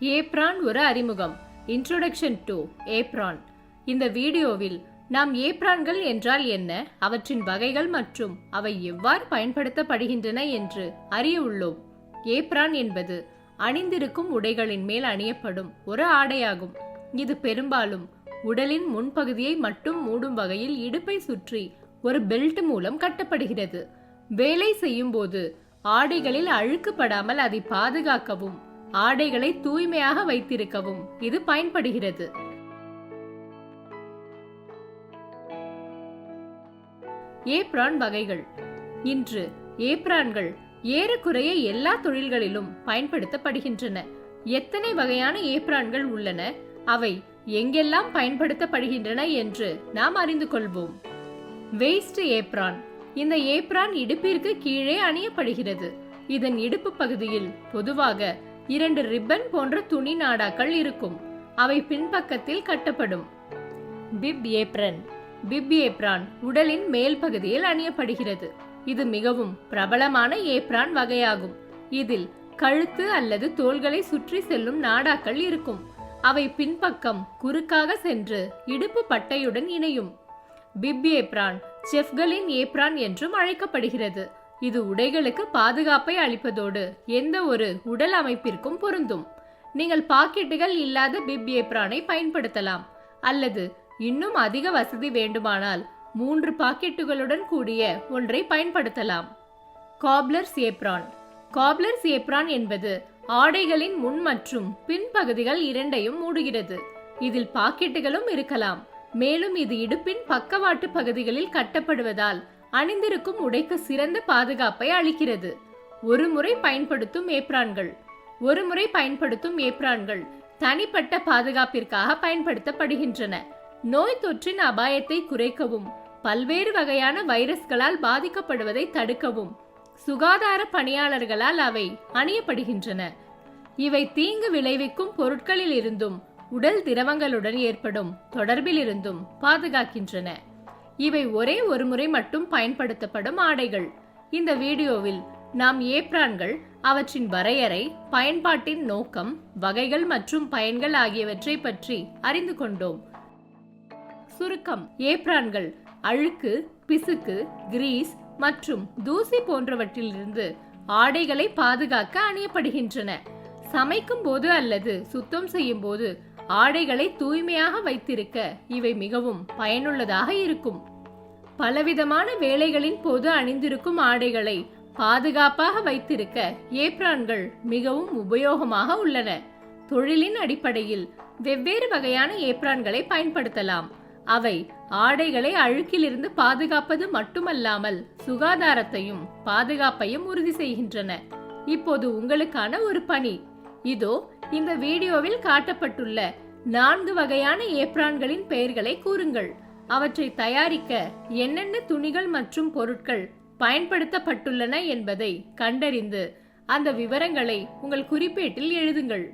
Apron ஒரு அறிமுகம். Introduction to apron இந்த வீடியோவில் நாம் ஏப்ரான்கள் என்றால் என்ன அவற்றின் வகைகள் மற்றும் அவை எவ்வாறு பயன்படுத்தப்படுகின்றன என்று அறிய உள்ளோம். ஏப்ரான் என்பது அணிந்திருக்கும் உடைகளின் மேல் அணியப்படும் ஒரு ஆடையாகும். இது பெரும்பாலும் உடலின் முன்பகுதியை மட்டும் மூடும் வகையில் இடுப்பை சுற்றி ஒரு பெல்ட் மூலம் கட்டப்படுகிறது. வேலை செய்யும் போது ஆடைகளில் அழுக்குப்படாமல் அதை பாதுகாக்கவும் ஆடைகளை தூய்மையாக வைத்திருக்கவும் இது பயன்படுகிறது. ஏப்ரான் வகைகள். இன்று ஏப்ரான்கள் ஏறக்குறைய எல்லா தொழில்களிலும் பயன்படுத்தப்படுகின்றன. எத்தனை வகையான ஏப்ரான்கள் உள்ளன? அவை எங்கெல்லாம் பயன்படுத்தப்படுகின்றன என்று நாம் அறிந்து கொள்வோம். Waist apron. இந்த ஏப்ரான் இடுப்பிற்கு கீழே அணியப்படுகிறது. இதன் இடுப்பு பகுதியில் பொதுவாக இரண்டு ரிப்பன் போன்ற துணி நாடாக்கள் இருக்கும். அவை பின்பக்கத்தில் கட்டப்படும். பிப் ஏப்ரன். பிப் ஏப்ரான் உடலின் மேல் பகுதியில் அணியப்படுகிறது. இது மிகவும் பிரபலமான ஏப்ரான் வகையாகும். இதில் கழுத்து அல்லது தோள்களை சுற்றி செல்லும் நாடாக்கள் இருக்கும். அவை பின்பக்கம் குறுக்காக சென்று இடுப்பு பட்டையுடன் இணையும். பிப் ஏப்ரான் செஃப்களின் ஏப்ரான் என்றும் அழைக்கப்படுகிறது. இது உடைகளுக்கு பாதுகாப்பை அளிப்பதோடு எந்த ஒரு உடல் அமைப்பிற்கும் பொருந்தும். நீங்கள் பாக்கெட்டுகள் இல்லாத பிப் ஏப்ரானை பயன்படுத்தலாம். அல்லது இன்னும் அதிக வசதி வேண்டுமானால் மூன்று பாக்கெட்டுகளுடன் கூடிய ஒன்றை பயன்படுத்தலாம். Cobblers apron. காப்லர்ஸ் ஏப்ரான் என்பது ஆடைகளின் முன் மற்றும் பின்பகுதிகள் இரண்டையும் மூடுகிறது. இதில் பாக்கெட்டுகளும் இருக்கலாம். மேலும் இது இடுப்பின் பக்கவாட்டு பகுதிகளில் கட்டப்படுவதால் அணிந்திருக்கும் உடைக்கு சிறந்த பாதுகாப்பை அளிக்கிறது. ஒரு முறை பயன்படுத்தும் ஏப்ரான்கள். ஒரு முறை பயன்படுத்தும் ஏப்ரான்கள் தனிப்பட்ட பாதுகாப்பிற்காக பயன்படுத்தப்படுகின்றன. நோய் தொற்றின் அபாயத்தை குறைக்கவும் பல்வேறு வகையான வைரஸ்களால் பாதிக்கப்படுவதை தடுக்கவும் சுகாதார பணியாளர்களால் அவை அணியப்படுகின்றன. இவை தீங்கு விளைவிக்கும் பொருட்களில் இருந்தும் உடல் திரவங்களுடன் ஏற்படும் தொடர்பில் இருந்தும் பாதுகாக்கின்றன. இவை ஒரே ஒரு முறை மட்டும் பயன்படுத்தப்படும் ஆடைகள். இந்த வீடியோவில் நாம் ஏப்ரான்கள் அவற்றின் வரையறை பயன்பாட்டின் நோக்கம் வகைகள் மற்றும் பயன்கள் ஆகியவற்றை பற்றி அறிந்து கொண்டோம். சுருக்கம் ஏப்ரான்கள் அழுக்கு பிசுக்கு கிரீஸ் மற்றும் தூசி போன்றவற்றிலிருந்து ஆடைகளை பாதுகாக்க அணியப்படுகின்றன. சமைக்கும் போது அல்லது சுத்தம் செய்யும் போது ஆடைகளை தூய்மையாக வைத்திருக்க இவை மிகவும் பயனுள்ளதாக இருக்கும். பலவிதமான வேலைகளின் போது அணிந்திருக்கும் ஆடைகளை பாதுகாப்பாக வைத்திருக்க ஏப்ரான்கள் மிகவும் உபயோகமாக உள்ளன. தொழிலின் அடிப்படையில் வெவ்வேறு வகையான ஏப்ரான்களை பயன்படுத்தலாம். அவை ஆடைகளை அழுக்கிலிருந்து பாதுகாப்பது மட்டுமல்லாமல் சுகாதாரத்தையும் பாதுகாப்பையும் உறுதி செய்கின்றன. இப்போது உங்களுக்கான ஒரு பணி. இதோ இந்த வீடியோவில் காட்டப்பட்டுள்ள நான்கு வகையான ஏப்ரான்களின் பெயர்களை கூறுங்கள். அவற்றை தயாரிக்க என்னென்ன துணிகள் மற்றும் பொருட்கள் பயன்படுத்தப்பட்டுள்ளன என்பதை கண்டறிந்து அந்த விவரங்களை உங்கள் குறிப்பேட்டில் எழுதுங்கள்.